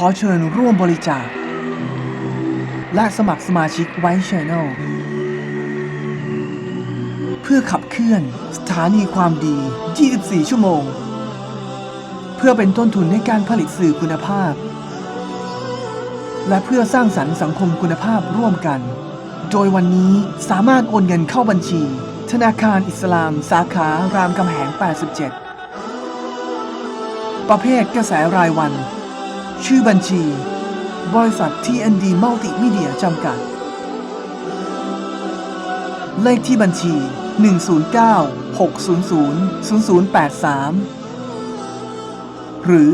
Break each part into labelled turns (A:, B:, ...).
A: ขอเชิญร่วมบริจาค และสมัครสมาชิกไว้ช n แนลเพื่อขับเคลื่อนสถานีความดี 24 ชั่วโมง เพื่อเป็นต้นทุนในการผลิตสื่อคุณภาพ และเพื่อสร้างสรรค์สังคมคุณภาพร่วมกัน โดยวันนี้สามารถโอนเงินเข้าบัญชี ธนาคารอิสลาม สาขารามคำแหง 87 ประเภทกระแสรายวัน ชื่อบัญชี บริษัท TND Multimedia จำกัด เลขที่บัญชี 109 600 0083 หรือ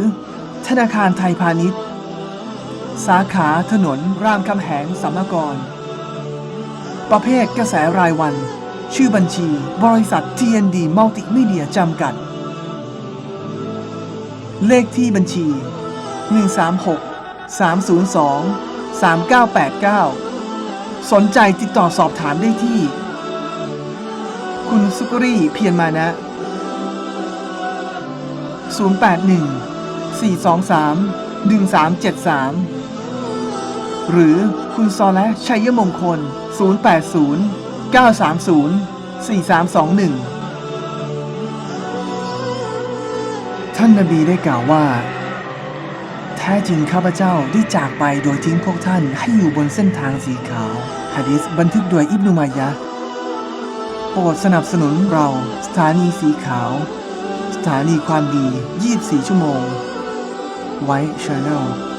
A: ธนาคารไทยพาณิชย์ สาขาถนนรามคำแหงสัมมกร ประเภทกระแสรายวัน ชื่อบัญชี บริษัท TND Multimedia จำกัด เลขที่บัญชี 136 302 3989 สนใจติดต่อสอบถามได้ที่ คุณสุกรีเพียรมานะ 081 423 1373 หรือคุณซอและชัยมงคล 080 930 4321 ท่านนบีได้กล่าวว่า แท้จริงข้าพเจ้าได้จากไปโดยทิ้งพวกท่านให้อยู่บนเส้นทางสีขาวฮะดิษบันทึกโดยอิบนุมายะ โปรดสนับสนุนเราสถานีสีขาว สถานีความดี 24 ชั่วโมง ไว้ช n แนล